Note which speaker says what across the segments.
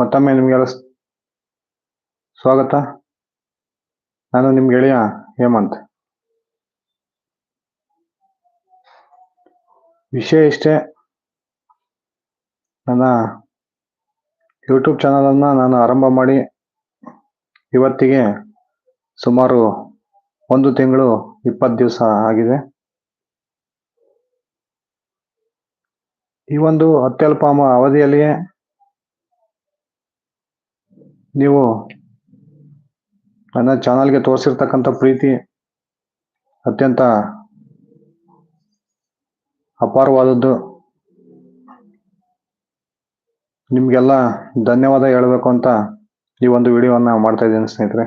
Speaker 1: ಮತ್ತೊಮ್ಮೆ ನಿಮಗೆಲ್ಲ ಸ್ವಾಗತ. ನಾನು ನಿಮ್ಗೆ ಗೆಳೆಯ ಹೇಮಂತ್. ವಿಷಯ ಇಷ್ಟೇ. ನನ್ನ ಯೂಟ್ಯೂಬ್ ಚಾನಲನ್ನು ನಾನು ಆರಂಭ ಮಾಡಿ ಇವತ್ತಿಗೆ ಸುಮಾರು ಒಂದು ತಿಂಗಳು ಇಪ್ಪತ್ತು ದಿವಸ ಆಗಿದೆ. ಈ ಒಂದು ಅತ್ಯಲ್ಪ ಅವಧಿಯಲ್ಲಿಯೇ ನೀವು ನನ್ನ ಚಾನಲ್ಗೆ ತೋರಿಸಿರ್ತಕ್ಕಂಥ ಪ್ರೀತಿ ಅತ್ಯಂತ ಅಪಾರವಾದದ್ದು. ನಿಮಗೆಲ್ಲ ಧನ್ಯವಾದ ಹೇಳಬೇಕು ಅಂತ ಈ ಒಂದು ವಿಡಿಯೋವನ್ನು ಮಾಡ್ತಾ ಇದ್ದೀನಿ ಸ್ನೇಹಿತರೆ.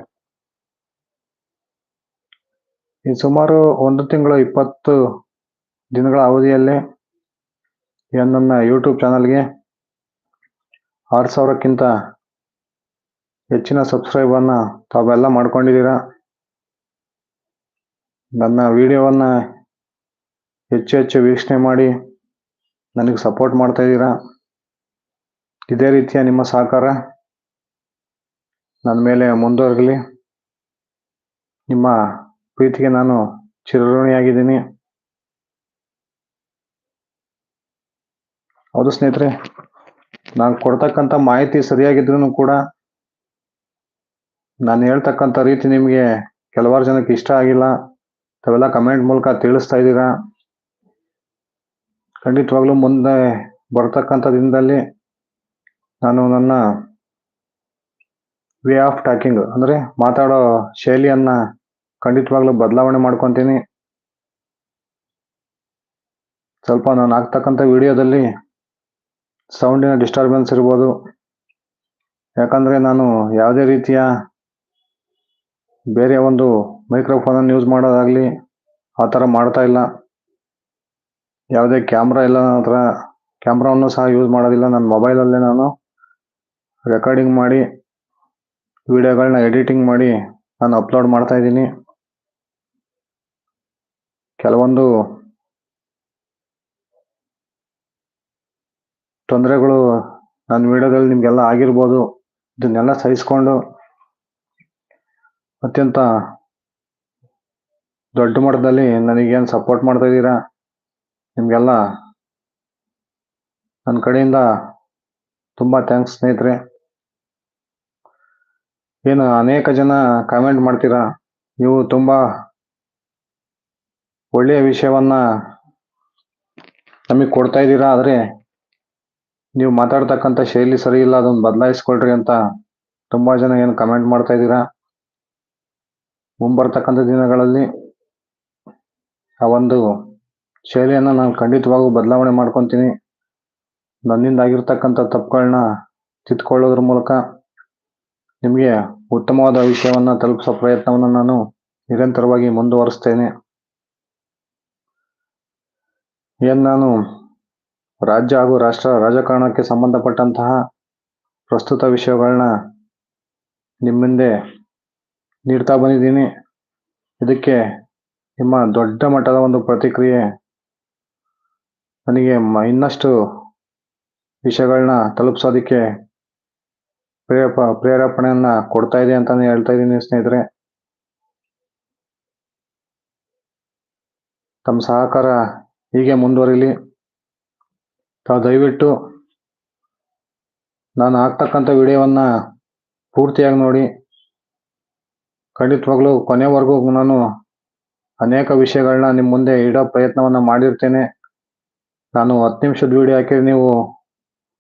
Speaker 1: ಈ ಸುಮಾರು ಒಂದು ತಿಂಗಳು ಇಪ್ಪತ್ತು ದಿನಗಳ ಅವಧಿಯಲ್ಲಿ ನನ್ನ ಯೂಟ್ಯೂಬ್ ಚಾನಲ್ಗೆ ಆರು ಸಾವಿರಕ್ಕಿಂತ ಹೆಚ್ಚಿನ ಸಬ್ಸ್ಕ್ರೈಬರ್ನ ತಾವೆಲ್ಲ ಮಾಡ್ಕೊಂಡಿದ್ದೀರಾ? ನನ್ನ ವಿಡಿಯೋವನ್ನು ಹೆಚ್ಚು ಹೆಚ್ಚು ವೀಕ್ಷಣೆ ಮಾಡಿ ನನಗೆ ಸಪೋರ್ಟ್ ಮಾಡ್ತಾ ಇದ್ದೀರಾ? ಇದೇ ರೀತಿಯ ನಿಮ್ಮ ಸಹಕಾರ ನನ್ನ ಮೇಲೆ ಮುಂದುವರಿಲಿ ನಿಮ್ಮ ಪ್ರೀತಿಗೆ ನಾನು ಚಿರಋಣಿಯಾಗಿದ್ದೀನಿ. ಹೌದು ಸ್ನೇಹಿತರೆ, ನಾನು ಕೊಡ್ತಕ್ಕಂಥ ಮಾಹಿತಿ ಸರಿಯಾಗಿದ್ರೂ ಕೂಡ ನಾನು ಹೇಳ್ತಕ್ಕಂಥ ರೀತಿ ನಿಮಗೆ ಕೆಲವಾರು ಜನಕ್ಕೆ ಇಷ್ಟ ಆಗಿಲ್ಲ. ತಾವೆಲ್ಲ ಕಮೆಂಟ್ ಮೂಲಕ ತಿಳಿಸ್ತಾ ಇದ್ದೀರಾ? ಖಂಡಿತವಾಗ್ಲೂ ಮುಂದೆ ಬರ್ತಕ್ಕಂಥ ದಿನದಲ್ಲಿ ನಾನು ನನ್ನ ವೇ ಆಫ್ ಟಾಕಿಂಗ್ ಅಂದರೆ ಮಾತಾಡೋ ಶೈಲಿಯನ್ನು ಖಂಡಿತವಾಗ್ಲೂ ಬದಲಾವಣೆ ಮಾಡ್ಕೊತೀನಿ. ಸ್ವಲ್ಪ ನಾನು ಹಾಕ್ತಕ್ಕಂಥ ವಿಡಿಯೋದಲ್ಲಿ ಸೌಂಡಿನ ಡಿಸ್ಟರ್ಬೆನ್ಸ್ ಇರ್ಬೋದು. ಯಾಕಂದರೆ ನಾನು ಯಾವುದೇ ರೀತಿಯ ಬೇರೆ ಒಂದು ಮೈಕ್ರೋಫೋನನ್ನು ಯೂಸ್ ಮಾಡೋದಾಗ್ಲಿ ಆ ಥರ ಮಾಡ್ತಾ ಇಲ್ಲ. ಯಾವುದೇ ಕ್ಯಾಮ್ರಾ ಇಲ್ಲ ನನ್ನ ಹತ್ರ. ಕ್ಯಾಮ್ರಾವನ್ನು ಸಹ ಯೂಸ್ ಮಾಡೋದಿಲ್ಲ. ನನ್ನ ಮೊಬೈಲಲ್ಲೇ ನಾನು ರೆಕಾರ್ಡಿಂಗ್ ಮಾಡಿ ವಿಡಿಯೋಗಳನ್ನ ಎಡಿಟಿಂಗ್ ಮಾಡಿ ನಾನು ಅಪ್ಲೋಡ್ ಮಾಡ್ತಾ ಇದ್ದೀನಿ. ಕೆಲವೊಂದು ತೊಂದರೆಗಳು ನನ್ನ ವಿಡಿಯೋದಲ್ಲಿ ನಿಮಗೆಲ್ಲ ಆಗಿರ್ಬೋದು. ಇದನ್ನೆಲ್ಲ ಸಹಿಸ್ಕೊಂಡು ಅತ್ಯಂತ ದೊಡ್ಡ ಮಟ್ಟದಲ್ಲಿ ನನಗೇನು ಸಪೋರ್ಟ್ ಮಾಡ್ತಾ ಇದ್ದೀರಾ? ನಿಮಗೆಲ್ಲ ನನ್ನ ಕಡೆಯಿಂದ ತುಂಬ ಥ್ಯಾಂಕ್ಸ್ ಸ್ನೇಹಿತರೆ. ಏನು ಅನೇಕ ಜನ ಕಾಮೆಂಟ್ ಮಾಡ್ತೀರಾ? ನೀವು ತುಂಬ ಒಳ್ಳೆಯ ವಿಷಯವನ್ನ ನಮಗೆ ಕೊಡ್ತಾ ಇದ್ದೀರಾ? ಆದರೆ ನೀವು ಮಾತಾಡ್ತಕ್ಕಂಥ ಶೈಲಿ ಸರಿ ಇಲ್ಲ ಅದನ್ನು ಬದಲಾಯಿಸ್ಕೊಳ್ರಿ ಅಂತ ತುಂಬ ಜನ ಏನು ಕಮೆಂಟ್ ಮಾಡ್ತಾ ಇದ್ದೀರಾ? ಮುಂಬರ್ತಕ್ಕಂಥ ದಿನಗಳಲ್ಲಿ ಆ ಒಂದು ಶೈಲಿಯನ್ನು ನಾನು ಖಂಡಿತವಾಗೂ ಬದಲಾವಣೆ ಮಾಡ್ಕೊತೀನಿ. ನನ್ನಿಂದ ಆಗಿರ್ತಕ್ಕಂತ ತಪ್ಪುಗಳನ್ನ ತಿದ್ಕೊಳ್ಳೋದ್ರ ಮೂಲಕ ನಿಮಗೆ ಉತ್ತಮವಾದ ವಿಷಯವನ್ನು ತಲುಪಿಸೋ ಪ್ರಯತ್ನವನ್ನು ನಾನು ನಿರಂತರವಾಗಿ ಮುಂದುವರಿಸ್ತೇನೆ. ಏನ್ ನಾನು ರಾಜ್ಯ ಹಾಗೂ ರಾಷ್ಟ್ರ ರಾಜಕಾರಣಕ್ಕೆ ಸಂಬಂಧಪಟ್ಟಂತಹ ಪ್ರಸ್ತುತ ವಿಷಯಗಳನ್ನ ನಿಮ್ಮ ಮುಂದೆ ನೀಡ್ತಾ ಬಂದಿದ್ದೀನಿ. ಇದಕ್ಕೆ ನಿಮ್ಮ ದೊಡ್ಡ ಮಟ್ಟದ ಒಂದು ಪ್ರತಿಕ್ರಿಯೆ. ನನಗೆ ಇನ್ನಷ್ಟು ವಿಷಯಗಳನ್ನ ತಲುಪಿಸೋದಕ್ಕೆ ಪ್ರೇರಪ ಪ್ರೇರೇಪಣೆಯನ್ನ ಕೊಡ್ತಾ ಇದೆ ಅಂತಾನೆ ಹೇಳ್ತಾ ಇದ್ದೀನಿ ಸ್ನೇಹಿತರೆ. ತಮ್ಮ ಸಹಕಾರ ಹೀಗೆ ಮುಂದುವರಿಲಿ. ತಾವು ದಯವಿಟ್ಟು ನಾನು ಹಾಕ್ತಕ್ಕಂಥ ವಿಡಿಯೋವನ್ನ ಪೂರ್ತಿಯಾಗಿ ನೋಡಿ. ಖಂಡಿತವಾಗ್ಲೂ ಕೊನೆವರೆಗೂ ನಾನು ಅನೇಕ ವಿಷಯಗಳನ್ನ ನಿಮ್ಮ ಮುಂದೆ ಇಡೋ ಪ್ರಯತ್ನವನ್ನ ಮಾಡಿರ್ತೇನೆ. ನಾನು ಹತ್ತು ನಿಮಿಷದ ವಿಡಿಯೋ ಹಾಕಿದ್ರೆ ನೀವು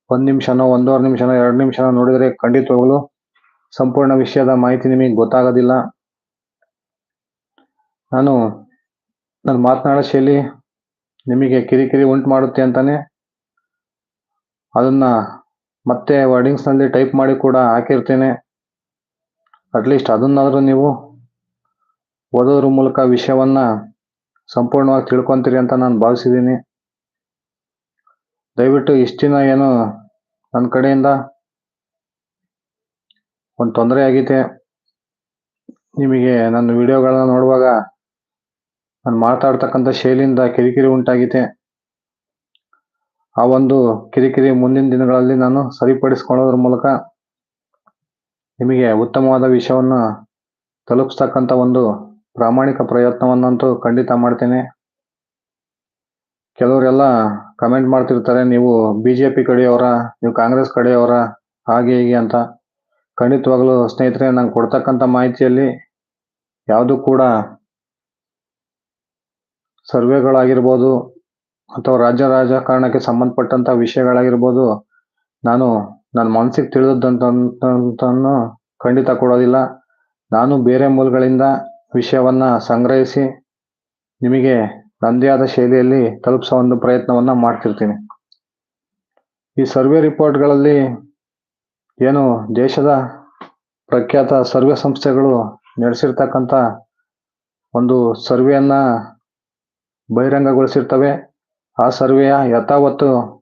Speaker 1: ಒಂದು ನಿಮಿಷನೋ, ಒಂದೂವರೆ ನಿಮಿಷನೋ, ಎರಡು ನಿಮಿಷನೋ ನೋಡಿದರೆ ಖಂಡಿತವಾಗ್ಲೂ ಸಂಪೂರ್ಣ ವಿಷಯದ ಮಾಹಿತಿ ನಿಮಗೆ ಗೊತ್ತಾಗೋದಿಲ್ಲ. ನಾನು ನನ್ನ ಮಾತನಾಡೋ ಶೈಲಿ ನಿಮಗೆ ಕಿರಿಕಿರಿ ಉಂಟು ಮಾಡುತ್ತೆ ಅಂತಾನೆ. ಅದನ್ನ ಮತ್ತೆ ವರ್ಡಿಂಗ್ಸ್ನಲ್ಲಿ ಟೈಪ್ ಮಾಡಿ ಕೂಡ ಹಾಕಿರ್ತೇನೆ. ಅಟ್ಲೀಸ್ಟ್ ಅದನ್ನಾದರೂ ನೀವು ಓದೋದ್ರ ಮೂಲಕ ವಿಷಯವನ್ನ ಸಂಪೂರ್ಣವಾಗಿ ತಿಳ್ಕೊಂತೀರಿ ಅಂತ ನಾನು ಭಾವಿಸಿದ್ದೀನಿ ದಯವಿಟ್ಟು ಇಷ್ಟು ದಿನ ಏನು ನನ್ನ ಕಡೆಯಿಂದ ಒಂದು ತೊಂದರೆ ಆಗಿದೆ ನಿಮಗೆ ನನ್ನ ವಿಡಿಯೋಗಳನ್ನ ನೋಡುವಾಗ ನಾನು ಮಾತಾಡ್ತಕ್ಕಂಥ ಶೈಲಿಯಿಂದ ಕಿರಿಕಿರಿ ಉಂಟಾಗಿದೆ ಆ ಒಂದು ಕಿರಿಕಿರಿ ಮುಂದಿನ ದಿನಗಳಲ್ಲಿ ನಾನು ಸರಿಪಡಿಸ್ಕೊಳ್ಳೋದ್ರ ಮೂಲಕ ನಿಮಗೆ ಉತ್ತಮವಾದ ವಿಷಯವನ್ನು ತಲುಪಿಸ್ತಕ್ಕಂಥ ಒಂದು ಪ್ರಾಮಾಣಿಕ ಪ್ರಯತ್ನವನ್ನಂತೂ ಖಂಡಿತ ಮಾಡ್ತೇನೆ. ಕೆಲವರೆಲ್ಲ ಕಮೆಂಟ್ ಮಾಡ್ತಿರ್ತಾರೆ, ನೀವು ಬಿ ಜೆ ಪಿ ಕಡೆಯವರ, ನೀವು ಕಾಂಗ್ರೆಸ್ ಕಡೆಯವರ, ಹಾಗೆ ಹೀಗೆ ಅಂತ. ಖಂಡಿತವಾಗಲೂ ಸ್ನೇಹಿತರೆ, ನಂಗೆ ಕೊಡ್ತಕ್ಕಂಥ ಮಾಹಿತಿಯಲ್ಲಿ ಯಾವುದು ಕೂಡ ಸರ್ವೆಗಳಾಗಿರ್ಬೋದು ಅಥವಾ ರಾಜ್ಯ ರಾಜಕಾರಣಕ್ಕೆ ಸಂಬಂಧಪಟ್ಟಂಥ ವಿಷಯಗಳಾಗಿರ್ಬೋದು, ನಾನು ನನ್ನ ಮನಸ್ಸಿಗೆ ತಿಳಿದದ್ದಂತನ್ನು ಖಂಡಿತ ಕೊಡೋದಿಲ್ಲ. ನಾನು ಬೇರೆ ಮೂಲಗಳಿಂದ ವಿಷಯವನ್ನ ಸಂಗ್ರಹಿಸಿ ನಿಮಗೆ ನಂದೇ ಆದ ಶೈಲಿಯಲ್ಲಿ ತಲುಪಿಸೋ ಒಂದು ಪ್ರಯತ್ನವನ್ನ ಮಾಡ್ತಿರ್ತೀನಿ. ಈ ಸರ್ವೆ ರಿಪೋರ್ಟ್ಗಳಲ್ಲಿ ಏನು ದೇಶದ ಪ್ರಖ್ಯಾತ ಸರ್ವೆ ಸಂಸ್ಥೆಗಳು ನಡೆಸಿರ್ತಕ್ಕಂಥ ಒಂದು ಸರ್ವೆಯನ್ನ ಬಹಿರಂಗಗೊಳಿಸಿರ್ತವೆ. ಆ ಸರ್ವೆಯ ಯಥಾವತ್ತು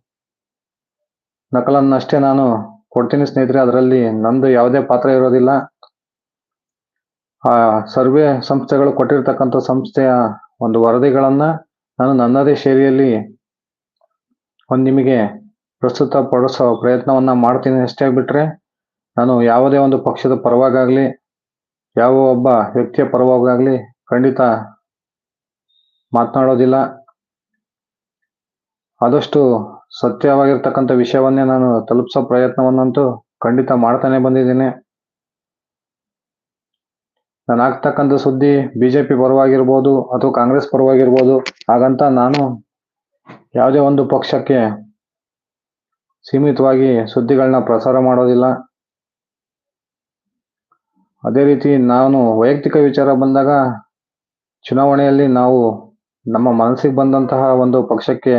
Speaker 1: ನಕಲನ್ನಷ್ಟೇ ನಾನು ಕೊಡ್ತೀನಿ ಸ್ನೇಹಿತರೆ, ಅದರಲ್ಲಿ ನಂದು ಯಾವುದೇ ಪಾತ್ರ ಇರೋದಿಲ್ಲ. ಆ ಸರ್ವೆ ಸಂಸ್ಥೆಗಳು ಕೊಟ್ಟಿರ್ತಕ್ಕಂಥ ಸಂಸ್ಥೆಯ ಒಂದು ವರದಿಗಳನ್ನ ನಾನು ನನ್ನದೇ ಶೈಲಿಯಲ್ಲಿ ಒಂದು ನಿಮಗೆ ಪ್ರಸ್ತುತ ಪಡಿಸೋ ಪ್ರಯತ್ನವನ್ನ ಮಾಡ್ತೀನಿ ಅಷ್ಟೇ ಬಿಟ್ರೆ ನಾನು ಯಾವುದೇ ಒಂದು ಪಕ್ಷದ ಪರವಾಗಾಗ್ಲಿ, ಯಾವ ಒಬ್ಬ ವ್ಯಕ್ತಿಯ ಪರವಾಗಾಗ್ಲಿ ಖಂಡಿತ ಮಾತನಾಡೋದಿಲ್ಲ. ಆದಷ್ಟು ಸತ್ಯವಾಗಿರ್ತಕ್ಕಂಥ ವಿಷಯವನ್ನೇ ನಾನು ತಲುಪಿಸೋ ಪ್ರಯತ್ನವನ್ನಂತೂ ಖಂಡಿತ ಮಾಡ್ತಾನೆ ಬಂದಿದ್ದೀನಿ. ನಾನು ಆಗ್ತಕ್ಕಂಥ ಸುದ್ದಿ ಬಿಜೆಪಿ ಪರವಾಗಿರ್ಬೋದು ಅಥವಾ ಕಾಂಗ್ರೆಸ್ ಪರವಾಗಿರ್ಬೋದು, ಹಾಗಂತ ನಾನು ಯಾವುದೇ ಒಂದು ಪಕ್ಷಕ್ಕೆ ಸೀಮಿತವಾಗಿ ಸುದ್ದಿಗಳನ್ನ ಪ್ರಸಾರ ಮಾಡೋದಿಲ್ಲ. ಅದೇ ರೀತಿ ನಾನು ವೈಯಕ್ತಿಕ ವಿಚಾರ ಬಂದಾಗ ಚುನಾವಣೆಯಲ್ಲಿ ನಾವು ನಮ್ಮ ಮನಸ್ಸಿಗೆ ಬಂದಂತಹ ಒಂದು ಪಕ್ಷಕ್ಕೆ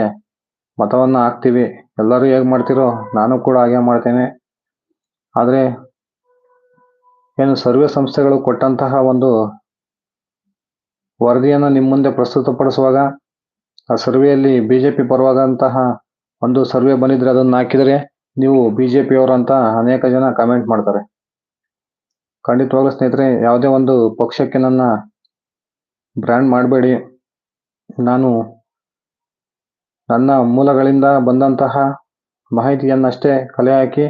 Speaker 1: ಮತವನ್ನ ಹಾಕ್ತೀವಿ. ಎಲ್ಲರೂ ಹೇಗೆ ಮಾಡ್ತಿರೋ ನಾನು ಕೂಡ ಹಾಗೆ ಮಾಡ್ತೇನೆ. ಆದರೆ ಏನು ಸರ್ವೆ ಸಂಸ್ಥೆಗಳು ಕೊಟ್ಟಂತಹ ಒಂದು ವರದಿಯನ್ನು ನಿಮ್ಮ ಮುಂದೆ ಪ್ರಸ್ತುತಪಡಿಸುವಾಗ, ಆ ಸರ್ವೆಯಲ್ಲಿ ಬಿಜೆಪಿ ಪರವಾದಂತಹ ಒಂದು ಸರ್ವೆ ಬಂದಿದ್ರೆ ಅದನ್ನು ಹಾಕಿದರೆ ನೀವು ಬಿಜೆಪಿ ಪಿಯವರು ಅಂತ ಅನೇಕ ಜನ ಕಮೆಂಟ್ ಮಾಡ್ತಾರೆ. ಖಂಡಿತವಾಗ್ಲೂ ಸ್ನೇಹಿತರೆ, ಯಾವುದೇ ಒಂದು ಪಕ್ಷಕ್ಕೆ ನನ್ನ ಬ್ರ್ಯಾಂಡ್ ಮಾಡಬೇಡಿ. ನಾನು ನನ್ನ ಮೂಲಗಳಿಂದ ಬಂದಂತಹ ಮಾಹಿತಿಯನ್ನಷ್ಟೇ ಕಲೆ ಹಾಕಿ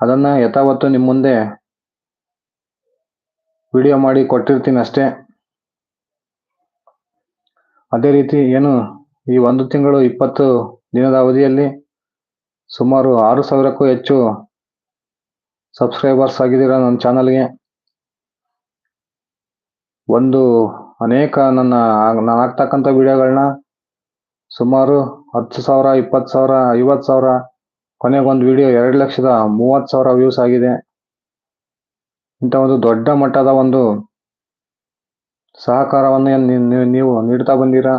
Speaker 1: ಅದನ್ನ ಯಥಾವತ್ತು ನಿಮ್ಮ ಮುಂದೆ ವಿಡಿಯೋ ಮಾಡಿ ಕೊಟ್ಟಿರ್ತೀನಿ ಅಷ್ಟೇ. ಅದೇ ರೀತಿ ಏನು ಈ ಒಂದು ತಿಂಗಳು ಇಪ್ಪತ್ತು ದಿನದ ಅವಧಿಯಲ್ಲಿ ಸುಮಾರು ಆರು ಸಾವಿರಕ್ಕೂ ಹೆಚ್ಚು ಸಬ್ಸ್ಕ್ರೈಬರ್ಸ್ ಆಗಿದ್ದೀರ ನನ್ನ ಚಾನಲ್ಗೆ ಒಂದು ಅನೇಕ ನನ್ನ ನಾನು ಹಾಕ್ತಕ್ಕಂಥ ವಿಡಿಯೋಗಳನ್ನ ಸುಮಾರು ಹತ್ತು ಸಾವಿರ, ಇಪ್ಪತ್ತು ಸಾವಿರ, ಐವತ್ತು ಸಾವಿರ ಕೊನೆಗೊಂದು ವಿಡಿಯೋ ಎರಡು ಲಕ್ಷದ ಮೂವತ್ತು ಸಾವಿರ ವ್ಯೂಸ್ ಆಗಿದೆ. ಇಂಥ ಒಂದು ದೊಡ್ಡ ಮಟ್ಟದ ಒಂದು ಸಹಕಾರವನ್ನು ನೀವು ನೀಡ್ತಾ ಬಂದೀರಾ?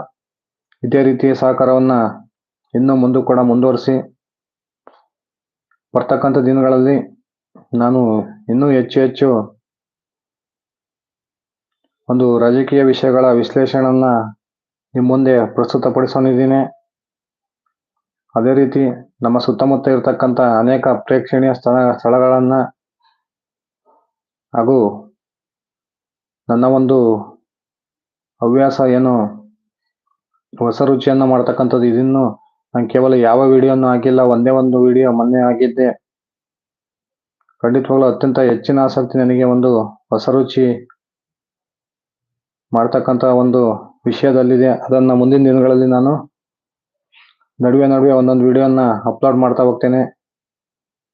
Speaker 1: ಇದೇ ರೀತಿಯ ಸಹಕಾರವನ್ನು ಇನ್ನೂ ಮುಂದೆ ಕೂಡ ಮುಂದುವರಿಸಿ. ಬರ್ತಕ್ಕಂಥ ದಿನಗಳಲ್ಲಿ ನಾನು ಇನ್ನೂ ಹೆಚ್ಚು ಹೆಚ್ಚು ಒಂದು ರಾಜಕೀಯ ವಿಷಯಗಳ ವಿಶ್ಲೇಷಣೆಯನ್ನ ನಿಮ್ಮ ಮುಂದೆ ಪ್ರಸ್ತುತಪಡಿಸೋನಿದ್ದೀನಿ ಅದೇ ರೀತಿ ನಮ್ಮ ಸುತ್ತಮುತ್ತ ಇರತಕ್ಕಂಥ ಅನೇಕ ಪ್ರೇಕ್ಷಣೀಯ ಸ್ಥಳ, ಸ್ಥಳಗಳನ್ನ ಹಾಗೂ ನನ್ನ ಒಂದು ಹವ್ಯಾಸ ಏನು ಹೊಸ ರುಚಿಯನ್ನು ಮಾಡ್ತಕ್ಕಂಥದ್ದು ಇದನ್ನು ನಾನು ಕೇವಲ ಯಾವ ವಿಡಿಯೋನು ಆಗಿಲ್ಲ ಒಂದೇ ಒಂದು ವಿಡಿಯೋ ಮೊನ್ನೆ ಆಗಿದ್ದೆ ಖಂಡಿತವಾಗ್ಲೂ ಅತ್ಯಂತ ಹೆಚ್ಚಿನ ಆಸಕ್ತಿ ನನಗೆ ಒಂದು ಹೊಸ ರುಚಿ ಮಾಡ್ತಕ್ಕಂಥ ಒಂದು ವಿಷಯದಲ್ಲಿದೆ. ಅದನ್ನ ಮುಂದಿನ ದಿನಗಳಲ್ಲಿ ನಾನು ನಡುವೆ ನಡುವೆ ಒಂದೊಂದು ವಿಡಿಯೋನ ಅಪ್ಲೋಡ್ ಮಾಡ್ತಾ ಹೋಗ್ತೇನೆ.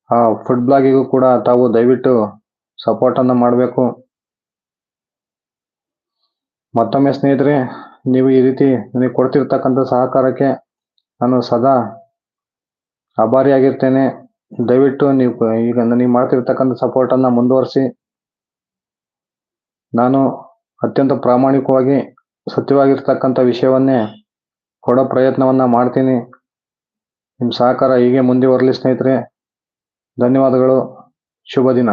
Speaker 1: ಆ ಫುಡ್ ಬ್ಲಾಗಿಗೂ ಕೂಡ ತಾವು ದಯವಿಟ್ಟು ಸಪೋರ್ಟ್ ಅನ್ನ ಮಾಡಬೇಕು. ಮತ್ತೊಮ್ಮೆ ಸ್ನೇಹಿತರೆ, ನೀವು ಈ ರೀತಿ ನನಗೆ ಕೊಡ್ತಿರ್ತಕ್ಕಂಥ ಸಹಕಾರಕ್ಕೆ ನಾನು ಸದಾ ಆಭಾರಿಯಾಗಿರ್ತೇನೆ. ದಯವಿಟ್ಟು ನೀವು ಈಗ ನನಗೆ ಮಾಡ್ತಿರ್ತಕ್ಕಂಥ ಸಪೋರ್ಟನ್ನು ಮುಂದುವರಿಸಿ. ನಾನು ಅತ್ಯಂತ ಪ್ರಾಮಾಣಿಕವಾಗಿ ಸತ್ಯವಾಗಿರ್ತಕ್ಕಂಥ ವಿಷಯವನ್ನೇ ಕೊಡೋ ಪ್ರಯತ್ನವನ್ನ ಮಾಡ್ತೀನಿ. ನಿಮ್ಮ ಸಹಕಾರ ಹೀಗೆ ಮುಂದುವರಲಿ ಸ್ನೇಹಿತರೆ. ಧನ್ಯವಾದಗಳು. ಶುಭ ದಿನ.